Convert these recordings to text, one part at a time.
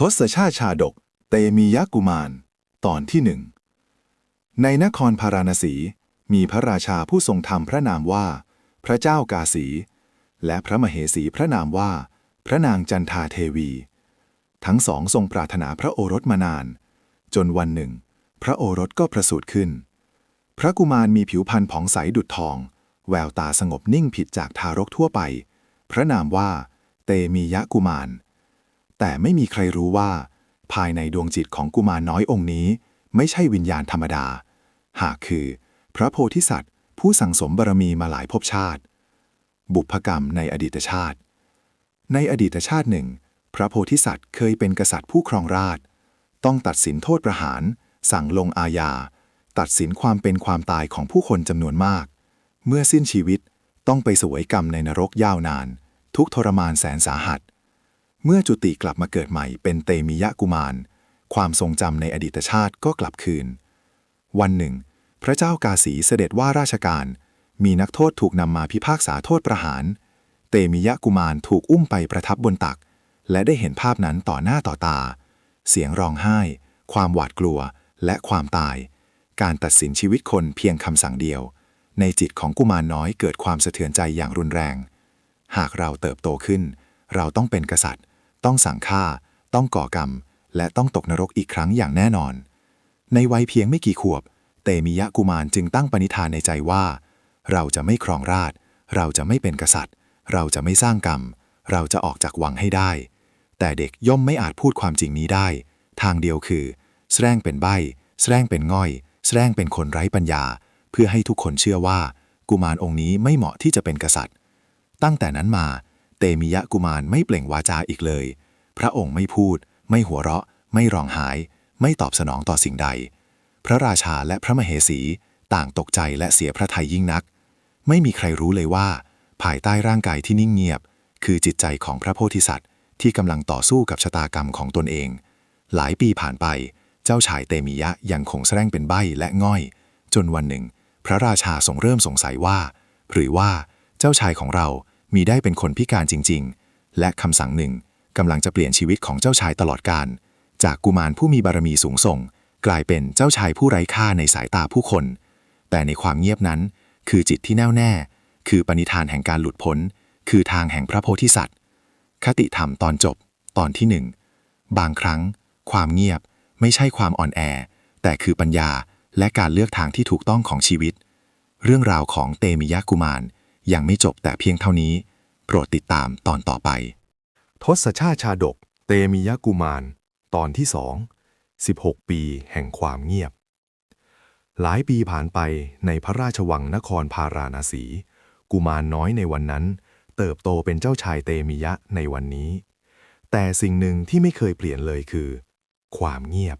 ทศชาติชาดก เตมียกุมาร ตอนที่หนึ่ง ในนครพาราณสี มีพระราชาผู้ทรงธรรมพระนามว่า พระเจ้ากาสี และพระมเหสีพระนามว่า พระนางจันทาเทวี ทั้งสองทรงปรารถนาพระโอรสมานาน จนวันหนึ่ง พระโอรสก็ประสูติขึ้น พระกุมารมีผิวพรรณผ่องใสดุจทอง แววตาสงบนิ่งผิดจากทารกทั่วไป พระนามว่า เตมียกุมาร แต่ไม่มีใครรู้ว่า ภายในดวงจิตของกุมารน้อยองค์นี้ ไม่ใช่วิญญาณธรรมดา หากคือ พระโพธิสัตว์ ผู้สั่งสมบารมีมาหลายภพชาติ บุพกรรมในอดีตชาติ ในอดีตชาติหนึ่ง พระโพธิสัตว์เคยเป็นกษัตริย์ผู้ครองราช ต้องตัดสินโทษประหาร สั่งลงอาญา ตัดสินความเป็นความตายของผู้คนจำนวนมาก เมื่อสิ้นชีวิตต้องไปสวยกรรมในนรกยาวนาน ทุกทรมานแสนสาหัสเเมื่อจุติกลับมาเกิดใหม่เป็นเตมิยะกุมาร ความทรงจำในอดีตชาติก็กลับคืน วันหนึ่ง พระเจ้ากาสีเสด็จว่าราชการ มีนักโทษถูกนำมาพิพากษาโทษประหาร เตมิยะกุมารถูกอุ้มไปประทับบนตัก และได้เห็นภาพนั้นต่อหน้าต่อตา เสียงร้องไห้ ความหวาดกลัว และความตาย การตัดสินชีวิตคนเพียงคำสั่งเดียว ในจิตของกุมารน้อยเกิดความสะเทือนใจอย่างรุนแรง หากเราเติบโตขึ้น เราต้องเป็นกษัตริย์ ต้องสั่งฆ่า ต้องก่อกรรม และต้องตกนรกอีกครั้งอย่างแน่นอน ในวัยเพียงไม่กี่ขวบ เตมิยะกุมารจึงตั้งปณิธานในใจว่า เราจะไม่ครองราช เราจะไม่เป็นกษัตริย์ เราจะไม่สร้างกรรม เราจะออกจากวังให้ได้ แต่เด็กย่อมไม่อาจพูดความจริงนี้ได้ ทางเดียวคือแสร้งเป็นใบ้แสร้งเป็นง่อยแสร้งเป็นคนไร้ปัญญา เพื่อให้ทุกคนเชื่อว่า กุมารองค์นี้ไม่เหมาะที่จะเป็นกษัตริย์ ตั้งแต่นั้นมา เตมิยะกุมารไม่เปล่งวาจาอีกเลย พระองค์ไม่พูด ไม่หัวเราะ ไม่ร้องไห้ ไม่ตอบสนองต่อสิ่งใด พระราชาและพระมเหสีต่างตกใจและเสียพระทัยยิ่งนัก ไม่มีใครรู้เลยว่า ภายใต้ร่างกายที่นิ่งเงียบ คือจิตใจของพระโพธิสัตว์ที่กำลังต่อสู้กับชะตากรรมของตนเอง หลายปีผ่านไป เจ้าชายเตมิยะยังคงแสร้งเป็นใบ้และง่อย จนวันหนึ่ง พระราชาทรงเริ่มสงสัยว่า หรือว่าเจ้าชายของเรา มีได้เป็นคนพิการจริง ๆ และคำสั่งหนึ่งกำลังจะเปลี่ยนชีวิตของเจ้าชายตลอดกาลจากกุมารผู้มีบารมีสูงส่ง กลายเป็นเจ้าชายผู้ไร้ค่าในสายตาผู้คน แต่ในความเงียบนั้น คือจิตที่แน่วแน่ คือปณิธานแห่งการหลุดพ้น คือทางแห่งพระโพธิสัตว์ คติธรรมตอนจบ ตอนที่หนึ่งบางครั้ง ความเงียบไม่ใช่ความอ่อนแอ แต่คือปัญญาและการเลือกทางที่ถูกต้องของชีวิต เรื่องราวของเตมิยะกุมาร ยังไม่จบแต่เพียงเท่านี้ โปรดติดตามตอนต่อไป ทศชาติชาดก เตมิยะกุมาร ตอนที่สอง16 ปีแห่งความเงียบ หลายปีผ่านไปในพระราชวังนครพาราณสี กุมารน้อยในวันนั้น เติบโตเป็นเจ้าชายเตมิยะในวันนี้ แต่สิ่งหนึ่งที่ไม่เคยเปลี่ยนเลยคือ ความเงียบ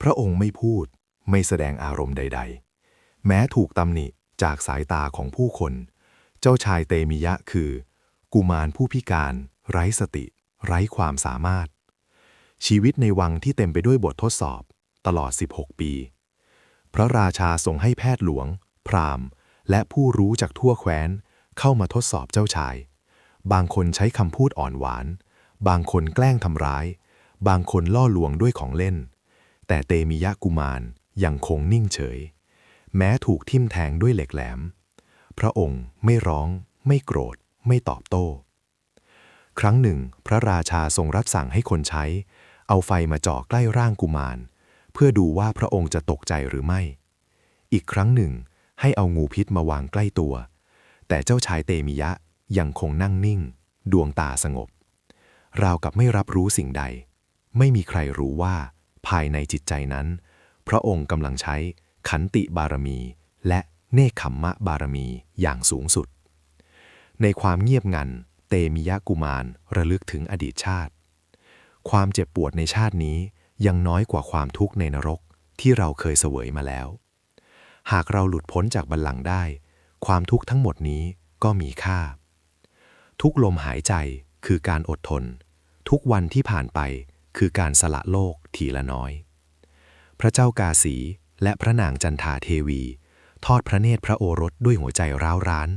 พระองค์ไม่พูดไม่แสดงอารมณ์ใด ๆ แม้ถูกตำหนิจากสายตาของผู้คน เจ้าชายเตมิยะคือ กุมารผู้พิการ ไร้สติ ไร้ความสามารถ ชีวิตในวังที่เต็มไปด้วยบททดสอบ ตลอด 16 ปี พระราชาทรงให้แพทย์หลวง พราหมณ์ และผู้รู้จากทั่วแคว้น เข้ามาทดสอบเจ้าชาย บางคนใช้คำพูดอ่อนหวาน บางคนแกล้งทำร้าย บางคนล่อลวงด้วยของเล่น แต่เตมิยะกุมารยังคงนิ่งเฉย แม้ถูกทิ่มแทงด้วยเหล็กแหลม พระองค์ไม่ร้อง ไม่โกรธ ไม่ตอบโต้ ครั้งหนึ่ง พระราชาทรงรับสั่งให้คนใช้ เอาไฟมาจ่อใกล้ร่างกุมาร เพื่อดูว่าพระองค์จะตกใจหรือไม่ อีกครั้งหนึ่ง ให้เอางูพิษมาวางใกล้ตัว แต่เจ้าชายเตมิยะยังคงนั่งนิ่ง ดวงตาสงบ ราวกับไม่รับรู้สิ่งใด ไม่มีใครรู้ว่า ภายในจิตใจนั้น พระองค์กำลังใช้ขันติบารมีและ เนคขมมะบารมีอย่างสูงสุด ในความเงียบงัน เตมิยะกุมารระลึกถึงอดีตชาติ ความเจ็บปวดในชาตินี้ยังน้อยกว่าความทุกข์ในนรกที่เราเคยเสวยมาแล้ว หากเราหลุดพ้นจากบัลลังก์ได้ ความทุกข์ทั้งหมดนี้ก็มีค่า ทุกลมหายใจคือการอดทน ทุกวันที่ผ่านไปคือการสละโลกทีละน้อย พระเจ้ากาสีและพระนางจันทาเทวี ทอดพระเนตรพระโอรสด้วยหัวใจร้าวร้าน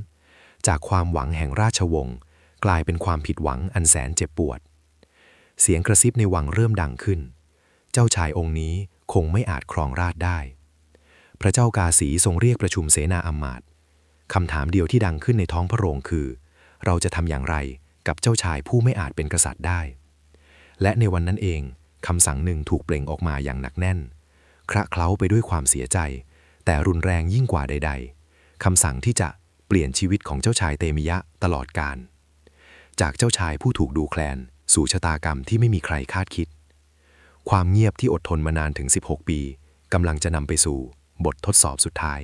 จากความหวังแห่งราชวงศ์กลายเป็นความผิดหวังอันแสนเจ็บปวด เสียงกระซิบในวังเริ่มดังขึ้น เจ้าชายองค์นี้คงไม่อาจครองราชได้ พระเจ้ากาสีทรงเรียกประชุมเสนาอำมาตย์คำถามเดียวที่ดังขึ้นในท้องพระโรงคือ เราจะทำอย่างไรกับเจ้าชายผู้ไม่อาจเป็นกษัตริย์ได้ และในวันนั้นเองคำสั่งหนึ่งถูกเปล่งออกมาอย่างหนักแน่น คระเคล้าไปด้วยความเสียใจ แต่รุนแรงยิ่งกว่าใด ๆคำสั่งที่จะเปลี่ยนชีวิตของเจ้าชายเตมิยะตลอดกาลจากเจ้าชายผู้ถูกดูแคลน สู่ชะตากรรมที่ไม่มีใครคาดคิด ความเงียบที่อดทนมานานถึง 16 ปีกำลังจะนำไปสู่บททดสอบสุดท้าย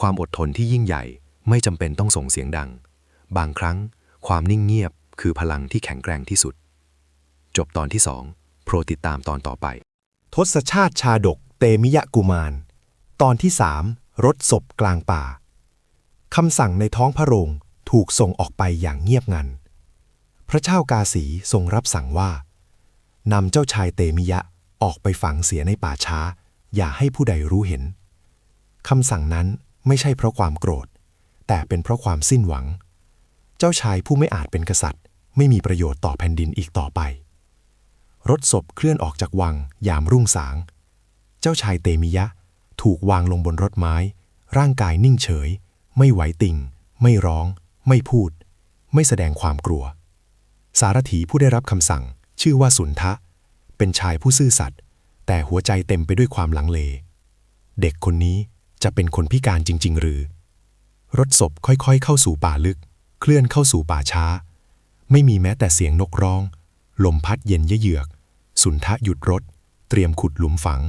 ความอดทนที่ยิ่งใหญ่ไม่จำเป็นต้องส่งเสียงดัง บางครั้งความนิ่งเงียบคือพลังที่แข็งแกร่งที่สุด จบตอนที่สองโปรดติดตามตอนต่อไป ทศชาติชาดกเตมิยะกุมาร ตอนที่สามรถศพกลางป่าคำสั่งในท้องพระโรงถูกส่งออกไปอย่างเงียบงัน พระเจ้ากาสีทรงรับสั่งว่านำเจ้าชายเตมิยะออกไปฝังเสียในป่าช้า อย่าให้ผู้ใดรู้เห็นคำสั่งนั้นไม่ใช่เพราะความโกรธ แต่เป็นเพราะความสิ้นหวัง เจ้าชายผู้ไม่อาจเป็นกษัตริย์ ไม่มีประโยชน์ต่อแผ่นดินอีกต่อไป รถศพเคลื่อนออกจากวังยามรุ่งสาง เจ้าชายเตมิยะ ถูกวางลงบนรถไม้ ร่างกายนิ่งเฉย ไม่ไหวติงไม่ร้อง ไม่พูด ไม่แสดงความกลัว สารถีผู้ได้รับคำสั่ง ชื่อว่าสุนทะ เป็นชายผู้ซื่อสัตย์แต่หัวใจเต็มไปด้วยความลังเล เด็กคนนี้จะเป็นคนพิการจริง ๆ หรือ รถศพค่อยๆ เข้าสู่ป่าลึก เคลื่อนเข้าสู่ป่าช้า ไม่มีแม้แต่เสียงนกร้อง ลมพัดเย็นเยือก สุนทะหยุดรถ เตรียมขุดหลุมฝัง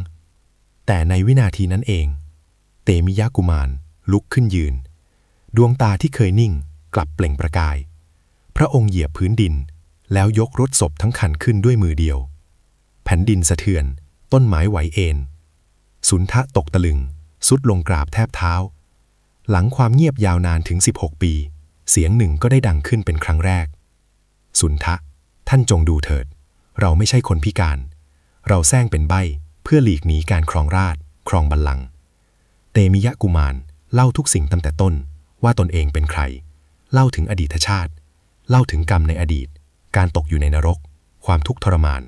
แต่ในวินาทีนั้นเอง เตมิยะกุมารลุกขึ้นยืน ดวงตาที่เคยนิ่งกลับเปล่งประกาย พระองค์เหยียบพื้นดิน แล้วยกรถศพทั้งคันขึ้นด้วยมือเดียว แผ่นดินสะเทือน ต้นไม้ไหวเอ็นสุนทะตกตะลึง สุดลงกราบแทบเท้า หลังความเงียบยาวนานถึง 16 ปี เสียงหนึ่งก็ได้ดังขึ้นเป็นครั้งแรก สุนทะ ท่านจงดูเถิด เราไม่ใช่คนพิการ เราแซงเป็นใบ เพื่อหลีกหนีการครองราชครองบัลลังก์เตมิยะกุมารเล่าทุกสิ่งตั้งแต่ต้นว่าตนเองเป็นใคร เล่าถึงอดีตชาติ เล่าถึงกรรมในอดีต การตกอยู่ในนรก ความทุกข์ทรมาน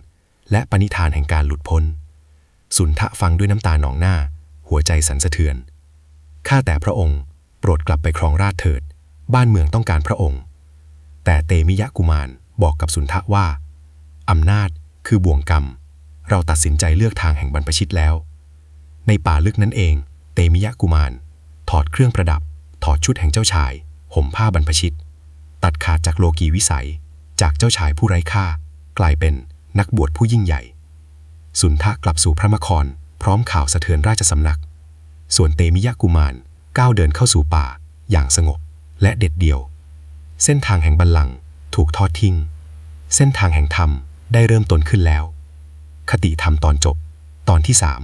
และปณิธานแห่งการหลุดพ้น สุนทะฟังด้วยน้ำตาหนองหน้า หัวใจสั่นสะเทือน ข้าแต่พระองค์ โปรดกลับไปครองราชเถิด บ้านเมืองต้องการพระองค์ แต่เตมิยะกุมารบอกกับสุนทะว่า อำนาจคือบ่วงกรรม เราตัดสินใจเลือกทางแห่งบรรพชิตแล้ว ในป่าลึกนั้นเอง เตมิยะกุมาร ถอดเครื่องประดับ ถอดชุดแห่งเจ้าชาย ห่มผ้าบรรพชิต ตัดขาดจากโลกีวิสัย จากเจ้าชายผู้ไร้ค่า กลายเป็นนักบวชผู้ยิ่งใหญ่ สุนทะกลับสู่พระนคร พร้อมข่าวสะเทือนราชสำนัก ส่วนเตมิยะกุมารก้าวเดินเข้าสู่ป่า อย่างสงบ และเด็ดเดี่ยว เส้นทางแห่งบัลลังก์ถูกทอดทิ้ง เส้นทางแห่งธรรมได้เริ่มต้นขึ้นแล้ว คติธรรมตอนจบ ตอนที่สาม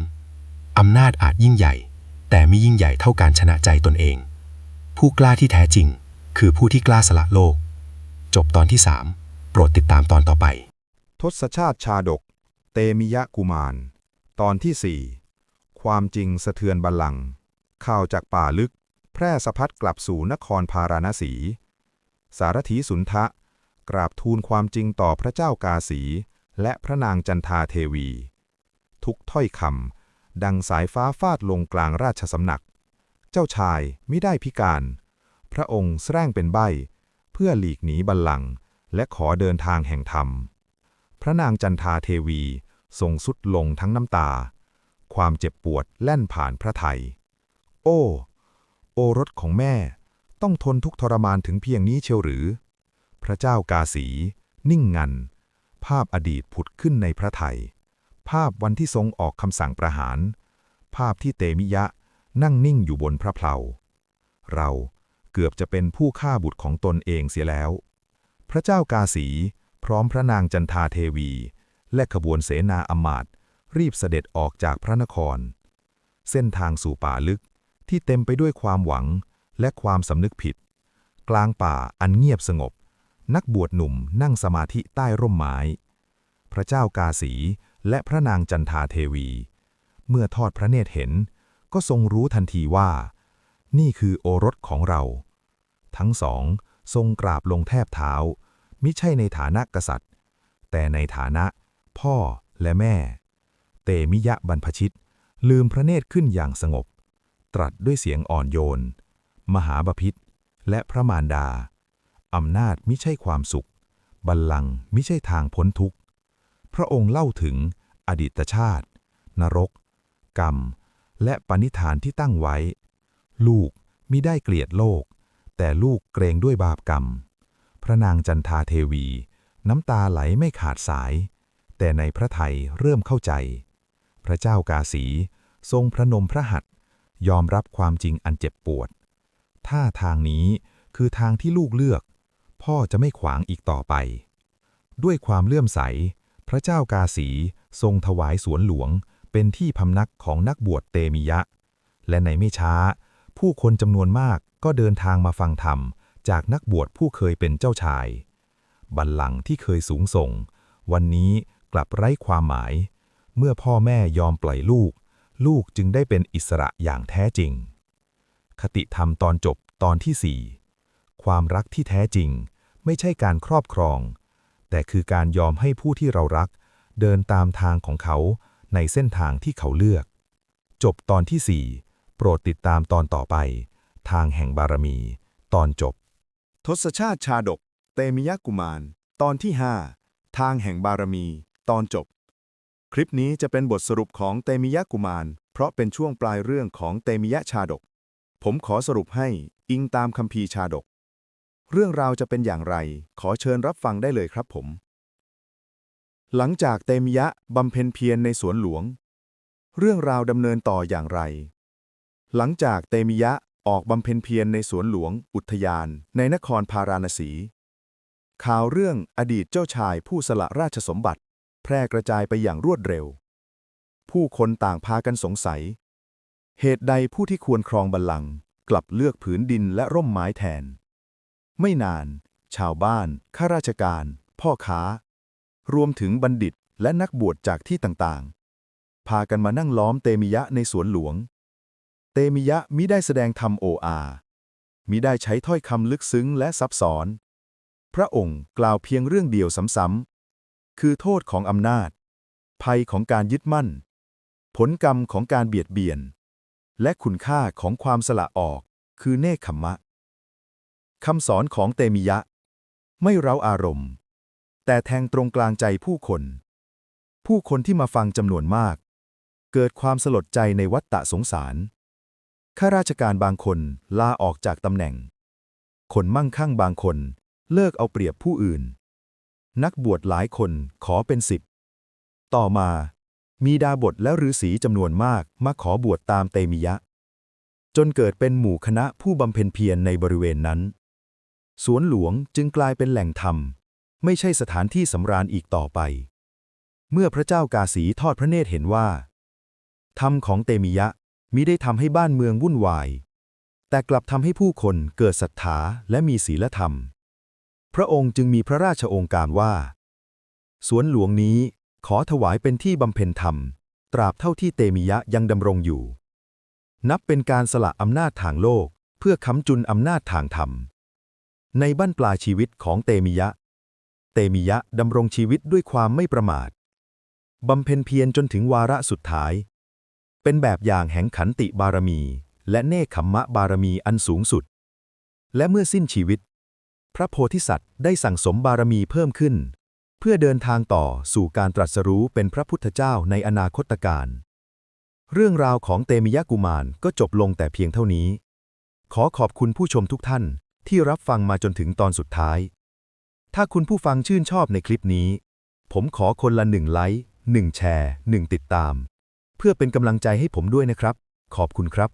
อำนาจอาจยิ่งใหญ่ แต่ไม่ยิ่งใหญ่เท่าการชนะใจตนเอง ผู้กล้าที่แท้จริง คือผู้ที่กล้าสละโลก จบตอนที่สามโปรดติดตามตอนต่อไป ทศชาติชาดก เตมิยะกุมาร ตอนที่สี่ความจริงสะเทือนบัลลังก์ข่าวจากป่าลึก แพร่สะพัดกลับสู่นครพาราณสี สารถีสุนทะ กราบทูลความจริงต่อพระเจ้ากาสี และพระนางจันทาเทวี ทุกถ้อยคำดังสายฟ้าฟาดลงกลางราชสำนัก เจ้าชายไม่ได้พิการ พระองค์แสร้งเป็นใบ เพื่อหลีกหนีบัลลังก์และขอเดินทางแห่งธรรม พระนางจันทาเทวีทรงสุดลงทั้งน้ำตา ความเจ็บปวดแล่นผ่านพระไทย โอ้ โอรสของแม่ต้องทนทุกทรมานถึงเพียงนี้เชียวหรือ พระเจ้ากาสี นิ่งงัน ภาพอดีตผุดขึ้นในพระไทย ภาพวันที่ทรงออกคำสั่งประหาร ภาพที่เตมิยะนั่งนิ่งอยู่บนพระเพลา เราเกือบจะเป็นผู้ฆ่าบุตรของตนเองเสียแล้ว พระเจ้ากาสีพร้อมพระนางจันทาเทวี และขบวนเสนาอมาตย์รีบเสด็จออกจากพระนคร เส้นทางสู่ป่าลึกที่เต็มไปด้วยความหวังและความสำนึกผิด กลางป่าอันเงียบสงบ นักบวชหนุ่มนั่งสมาธิใต้ร่มไม้ พระเจ้ากาสีและพระนางจันทาเทวี เมื่อทอดพระเนตรเห็น ก็ทรงรู้ทันทีว่า นี่คือโอรสของเรา ทั้งสองทรงกราบลงแทบเท้า มิใช่ในฐานะกษัตริย์ แต่ในฐานะ พ่อและแม่ เตมิยะบรรพชิต ลืมพระเนตรขึ้นอย่างสงบ ตรัสด้วยเสียงอ่อนโยน มหาบพิษและพระมารดา อำนาจมิใช่ความสุข บัลลังก์มิใช่ทางพ้นทุกข์ พระองค์เล่าถึงอดีตชาติ นรก กรรม และปณิธานที่ตั้งไว้ ลูกมิได้เกลียดโลก แต่ลูกเกรงด้วยบาปกรรม พระนางจันทาเทวี น้ำตาไหลไม่ขาดสาย แต่ในพระไทยเริ่มเข้าใจ พระเจ้ากาสี ทรงพระนมพระหัตถ์ยอมรับความจริงอันเจ็บปวดถ้าทางนี้คือทางที่ลูกเลือก พ่อจะไม่ขวางอีกต่อไป ด้วยความเลื่อมใส พระเจ้ากาสีทรงถวายสวนหลวงเป็นที่พำนักของนักบวชเตมิยะ และในไม่ช้า ผู้คนจำนวนมากก็เดินทางมาฟังธรรม จากนักบวชผู้เคยเป็นเจ้าชาย บัลลังก์ที่เคยสูงส่ง วันนี้กลับไร้ความหมาย เมื่อพ่อแม่ยอมปล่อยลูก ลูกจึงได้เป็นอิสระอย่างแท้จริง คติธรรมตอนจบตอนที่สี่ความรักที่แท้จริง ไม่ใช่การครอบครอง แต่คือการยอมให้ผู้ที่เรารัก เดินตามทางของเขาในเส้นทางที่เขาเลือก จบตอนที่สี่โปรดติดตามตอนต่อไป ทางแห่งบารมี ตอนจบ ทศชาติชาดก เตมิยะกุมาร ตอนที่ 5 ทางแห่งบารมี ตอนจบ คลิปนี้จะเป็นบทสรุปของเตมิยะกุมาร เพราะเป็นช่วงปลายเรื่องของเตมิยะชาดก ผมขอสรุปให้อิงตามคัมภีร์ชาดก เรื่องราวจะเป็นอย่างไร ขอเชิญรับฟังได้เลยครับผม หลังจากเตมิยะบำเพ็ญเพียรในสวนหลวง เรื่องราวดำเนินต่ออย่างไร หลังจากเตมิยะออกบำเพ็ญเพียรในสวนหลวง อุทยาน ในนครพาราณสี ข่าวเรื่องอดีตเจ้าชายผู้สละราชสมบัติ แพร่กระจายไปอย่างรวดเร็ว ผู้คนต่างพากันสงสัย เหตุใดผู้ที่ควรครองบัลลังก์กลับเลือกผืนดินและร่มไม้แทน ไม่นาน ชาวบ้าน ข้าราชการ พ่อค้า รวมถึงบัณฑิตและนักบวชจากที่ต่างๆ พากันมานั่งล้อมเตมิยะในสวนหลวง เตมิยะมิได้แสดงธรรมโออามิได้ใช้ถ้อยคำลึกซึ้งและซับซ้อน พระองค์กล่าวเพียงเรื่องเดียวซ้ำๆ คือโทษของอำนาจ ภัยของการยึดมั่น ผลกรรมของการเบียดเบียน และคุณค่าของความสละออกคือเนคขมมะ คำสอนของเตมิยะ ไม่เร้าอารมณ์ แต่แทงตรงกลางใจผู้คน ผู้คนที่มาฟังจำนวนมาก เกิดความสลดใจในวัฏฏะสงสาร ข้าราชการบางคนลาออกจากตำแหน่ง คนมั่งคั่งบางคนเลิกเอาเปรียบผู้อื่น นักบวชหลายคนขอเป็นสิทธิ์ต่อมา มีดาบทและฤาษีจำนวนมากมาขอบวชตามเตมิยะ จนเกิดเป็นหมู่คณะผู้บำเพ็ญเพียรในบริเวณนั้น สวนหลวงจึงกลายเป็นแหล่งธรรม ไม่ใช่สถานที่สำราญอีกต่อไป เมื่อพระเจ้ากาสีทอดพระเนตรเห็นว่า ธรรมของเตมิยะมิได้ทำให้บ้านเมืองวุ่นวาย แต่กลับทำให้ผู้คนเกิดศรัทธาและมีศีลธรรม พระองค์จึงมีพระราชโองการว่า สวนหลวงนี้ขอถวายเป็นที่บำเพ็ญธรรม ตราบเท่าที่เตมิยะยังดำรงอยู่ นับเป็นการสละอำนาจทางโลกเพื่อค้ำจุนอำนาจทางธรรม ในบั้นปลายชีวิตของเตมิยะ เตมิยะดำรงชีวิตด้วยความไม่ประมาทบำเพ็ญเพียรจนถึงวาระสุดท้าย เป็นแบบอย่างแห่งขันติบารมี และเนคขมมะบารมีอันสูงสุด และเมื่อสิ้นชีวิต พระโพธิสัตว์ได้สั่งสมบารมีเพิ่มขึ้น เพื่อเดินทางต่อสู่การตรัสรู้เป็นพระพุทธเจ้าในอนาคตการ เรื่องราวของเตมิยะกุมารก็จบลงแต่เพียงเท่านี้ ขอขอบคุณผู้ชมทุกท่าน ที่รับฟังมาจนถึงตอนสุดท้าย ถ้าคุณผู้ฟังชื่นชอบในคลิปนี้ ผมขอคนละหนึ่งไลค์หนึ่งแชร์หนึ่งติดตาม เพื่อเป็นกำลังใจให้ผมด้วยนะครับ ขอบคุณครับ